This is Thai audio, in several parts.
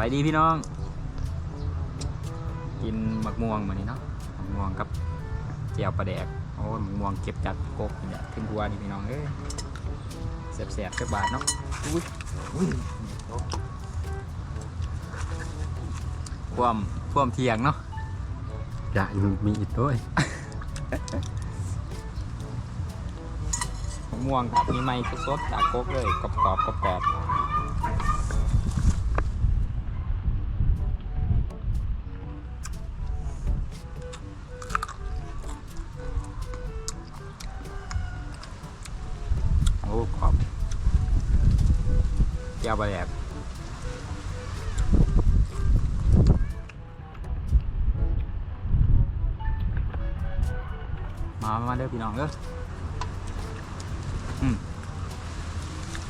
วัสดีพี่น้อง กินหมักม่วงมานี่เนาะหมักม่วงกับเจียวปลาแดกโอ้ยหมักม่วงเก็บจากกกนี่แหละขึ้นกัวนี่พี่น้องเอ้ยแสบแสบๆจักบาทเนาะอุ้ยอุ้ยความความเทียงเนาะจะมีอีกด้วยมะม่วงครับมีไม้สดๆจากโคกเลยกรอบกรอบกรอบก แก้วบะแดกมามาเด้อพี่น้องเด้อ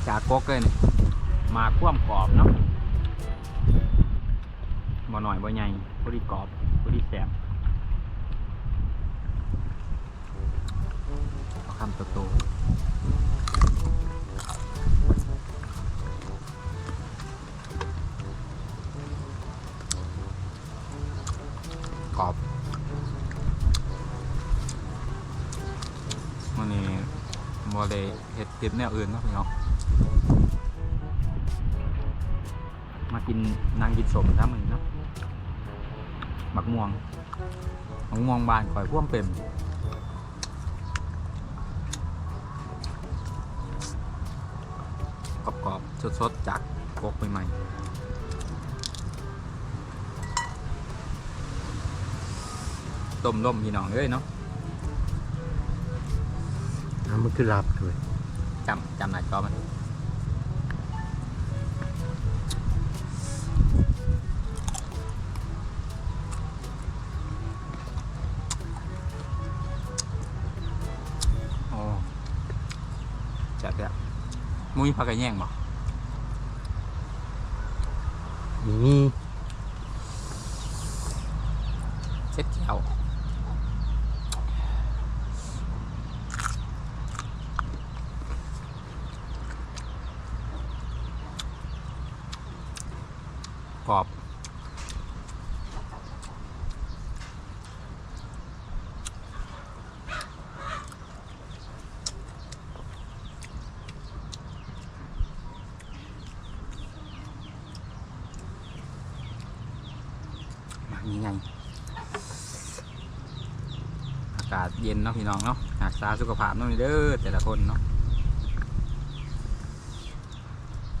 จากกกเลยนี่มาคว่ำกรอบเนาะบ่หน่อยบ่ใหญ่พอดีกรอบพอดีแสบเอาคำโตๆ บ่ได้เฮ็ดเฮ็ดแนวอื่นเนาะพี่น้องมากินนางกินสมถ้ามือเนาะหมักม่วงหมักม่วงบานข่อยพ่วมเป็นกรอบๆสดๆจากกกใหม่ๆต้มล่มพี่น้องเอ้ยเนาะ น้ำมันคือรับด้วยจำจำหน้าจอมันโอ้จัดเลยมุ้ยพักกันแย่งบ่มีเช็ดเขียว กรอบมานี่ไง อากาศเย็นเนาะพี่น้องเนาะรักษาสุขภาพเนาะเด้อแต่ละคนเนาะ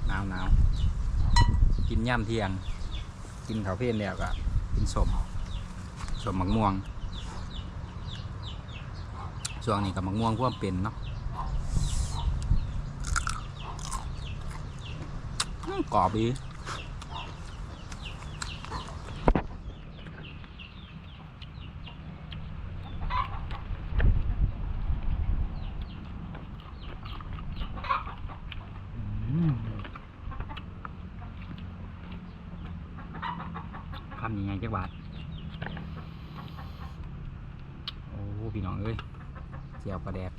หนาวหนาวกินย่ำเที่ยง กินข้าวเพลนแล้วก็กินสมสมมะม่วงช่วงนี้กับมะม่วงพวกเป็นเนาะกรอบดี คำยังไงจักบาทโอ้พี่น้องเอ้ยเจียวปลาแดก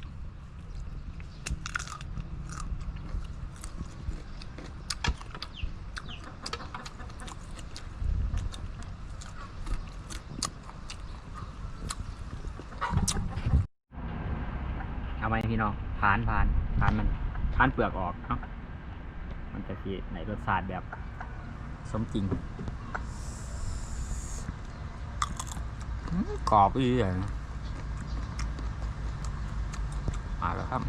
เอาไหมพี่น้องผ่านผ่านผ่านมันผ่านเปลือกออกเนาะมันจะสีในรสชาติแบบสมจริง อืม กรอบอีอะมาแล้วครับ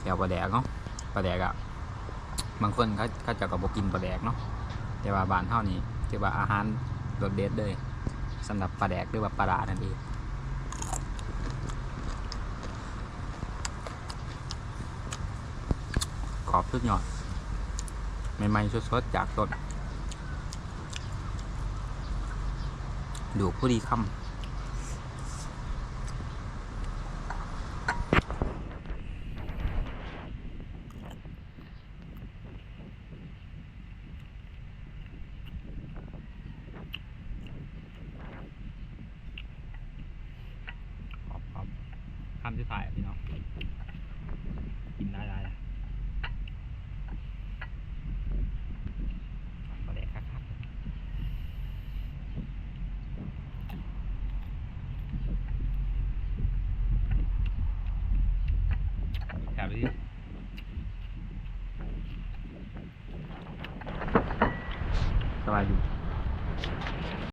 แถวปลาแดกเนาะปลาแดกอะบางคนเขาเขาจะกับบกินปลาแดกเนาะแต่ว่าบ้านเท่านี้ถือว่าอาหารรสเด็ดเลยสำหรับปลาแดกหรือว่าปลาดานั่นเองกรอบสุดยอด ใหม่ๆสดๆจากต้นดูผู้ดีคำขอบๆคำที่ถ่ายพี่น้ องสบายดี